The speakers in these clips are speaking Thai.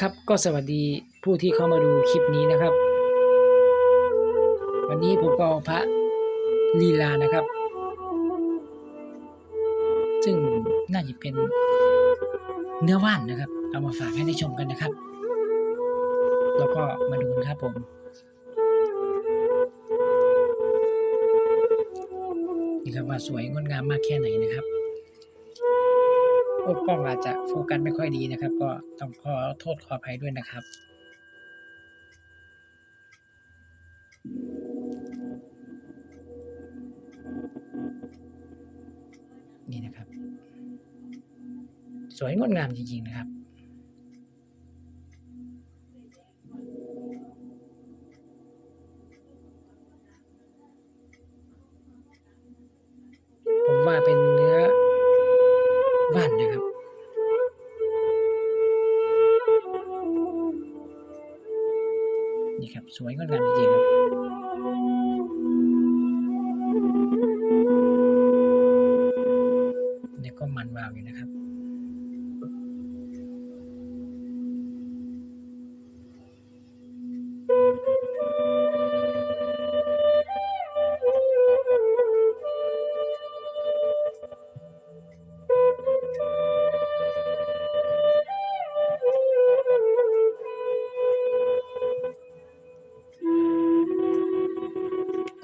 ครับก็สวัสดีผู้ที่เข้ามาดูคลิปนี้นะครับ วันนี้ผมก็เอาพระลีลานะครับ ซึ่งน่าจะเป็นเนื้อว่านนะครับ เอามาฝากให้ได้ชมกันนะครับ แล้วก็มาดูกันครับผมนี่ครับว่าสวยงดงามมากแค่ไหนนะครับ โอ้กล้องอาจจะโฟกัสไม่ค่อยดีนะครับ ก็ต้องขอโทษขออภัยด้วยนะครับนี่นะครับ สวยงดงามจริงๆนะครับ ครับ สวยงดงามจริงๆครับ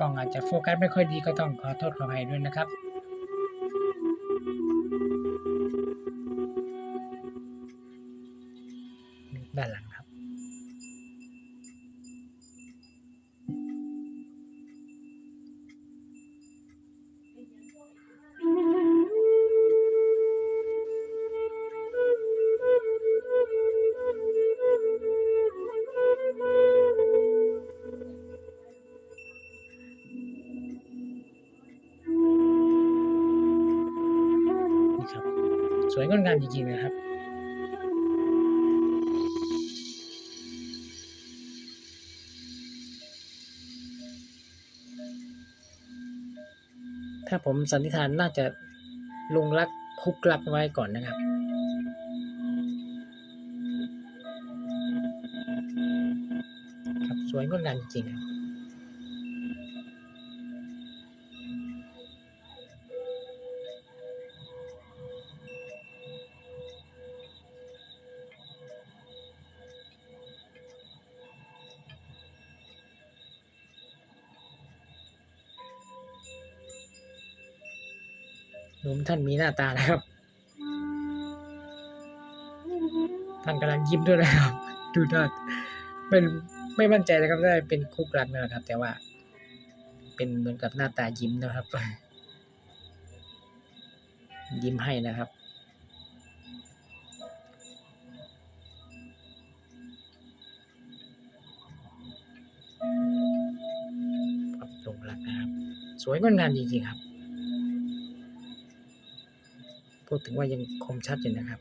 กล้องอาจจะโฟกัสไม่ค่อยดีก็ต้องขอโทษขออภัยด้วยนะครับด้านหลัง งดงามจริงๆนะครับถ้าผมสันนิษฐานน่าจะลงรักคุกรักไว้ก่อนนะครับ ครับสวยงดงามจริงๆครับ หนุ่มท่านมีหน้าตานะครับ ท่านกำลังยิ้มด้วยนะครับ ดูท่านเป็นไม่มั่นใจนะครับได้เป็นคู่รักนะครับ แต่ว่า เป็นเหมือนกับหน้าตายิ้มนะครับ ยิ้มให้นะครับครับลงรักนะครับ สวยงดงามจริงๆครับ พูดถึงว่ายังคมชัดอยู่นะครับ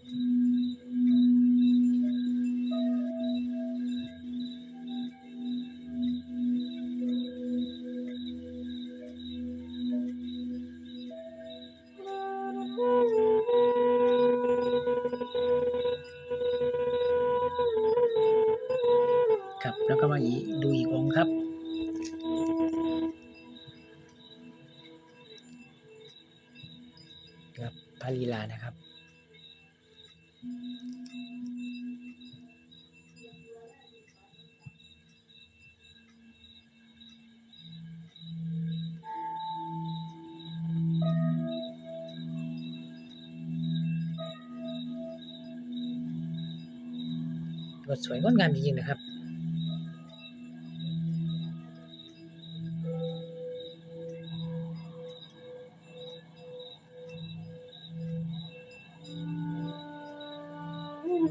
ครับแล้วก็มาอีดูอีกองครับ ลีลานะครับก็สวยงดงามจริงๆนะครับ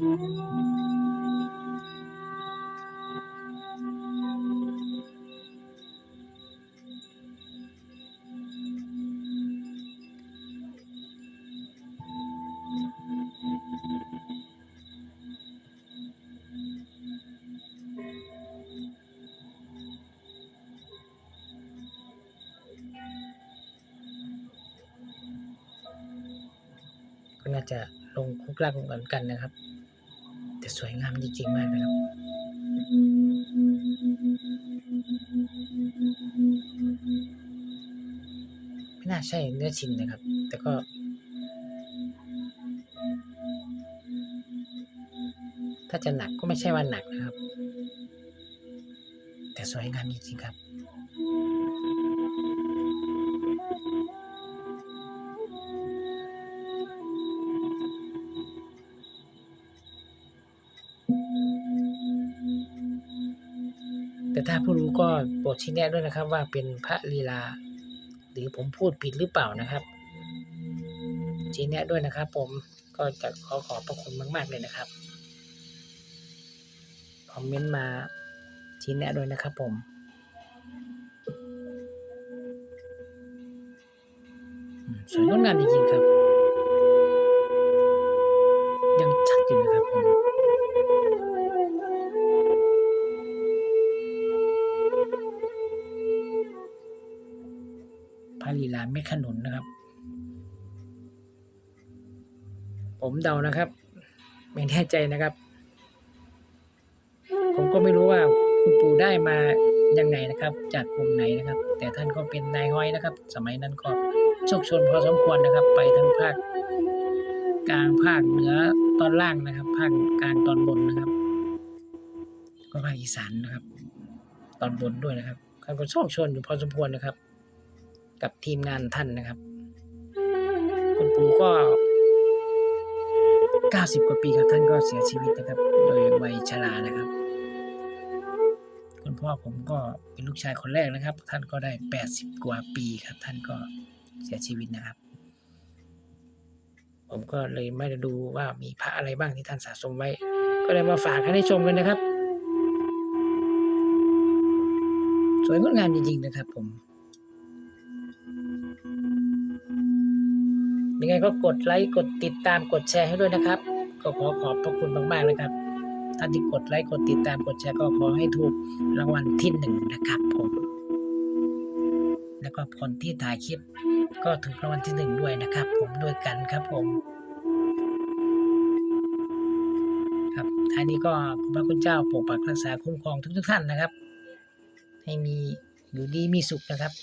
ก็น่าจะลงคุกลักเหมือนกันนะครับ แต่สวยงามจริงๆมากนะครับไม่น่าใช่เนื้อชินนะครับ แต่ก็ ถ้าจะหนักก็ไม่ใช่ว่าหนักนะครับ แต่สวยงามจริงๆครับ แต่ถ้าผู้รู้ก็โปรดชี้แนะด้วยนะครับ ว่าเป็นพระลีลา หรือผมพูดผิดหรือเปล่านะครับ ชี้แนะด้วยนะครับ ผมก็จะขอขอบพระคุณมาก ๆ เลยนะครับคอมเมนต์มาชี้แนะด้วยนะครับผมสวยงดงามจริงๆครับ ยังชัดอยู่นะครับผมาเม็ดขนุนนะครับ ผมเดานะครับ ไม่แน่ใจนะครับ ผมก็ไม่รู้ว่าคุณปู่ได้มายังไงนะครับ จากกลุ่มไหนนะครับ แต่ท่านก็เป็นนายห้อยนะครับ สมัยนั้นก็โชคชนพอสมควรนะครับ ไปทั้งภาคกลางภาคเหนือตอนล่างนะครับ ภาคกลางตอนบนนะครับ ก็ภาคอีสานนะครับ ตอนบนด้วยนะครับท่านก็โชคชนอยู่พอสมควรนะครับ กับทีมงานท่านนะครับ คุณปู่ก็ 90 กว่าปีครับท่านก็เสียชีวิตนะครับ โดยวัยชรานะครับ คุณพ่อผมก็เป็นลูกชายคนแรกนะครับ ท่านก็ได้ 80 กว่าปีครับ ท่านก็เสียชีวิตนะครับ ผมก็เลยไม่ได้ดูว่ามีพระอะไรบ้างที่ท่านสะสมไว้ ก็เลยมาฝากให้ได้ชมกันนะครับ สวยงดงามจริงๆนะครับผม ยังไงก็กดไลค์ กดติดตามกดแชร์ให้ด้วยนะครับ ก็ขอขอบพระคุณมากๆเลยครับท่านที่กดไลค์กดติดตามกดแชร์ก็ขอให้ถูกรางวัลที่หนึ่งนะครับผม แล้วก็คนที่ถ่ายคลิปก็ถูกรางวัลที่หนึ่งด้วยนะครับ ผมด้วยกันครับผม ครับท้ายนี้ก็พระคุณเจ้าปกปักรักษาคุ้มครองทุกๆท่านนะครับ ให้มีอยู่ดีมีสุขนะครับ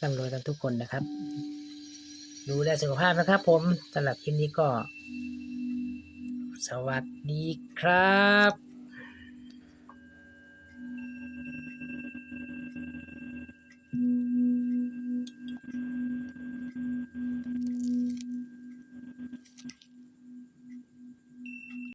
ร่ำรวยกันทุกคนนะครับ ดูแลสุขภาพนะครับผมสำหรับคลิปนี้ก็ สวัสดีครับ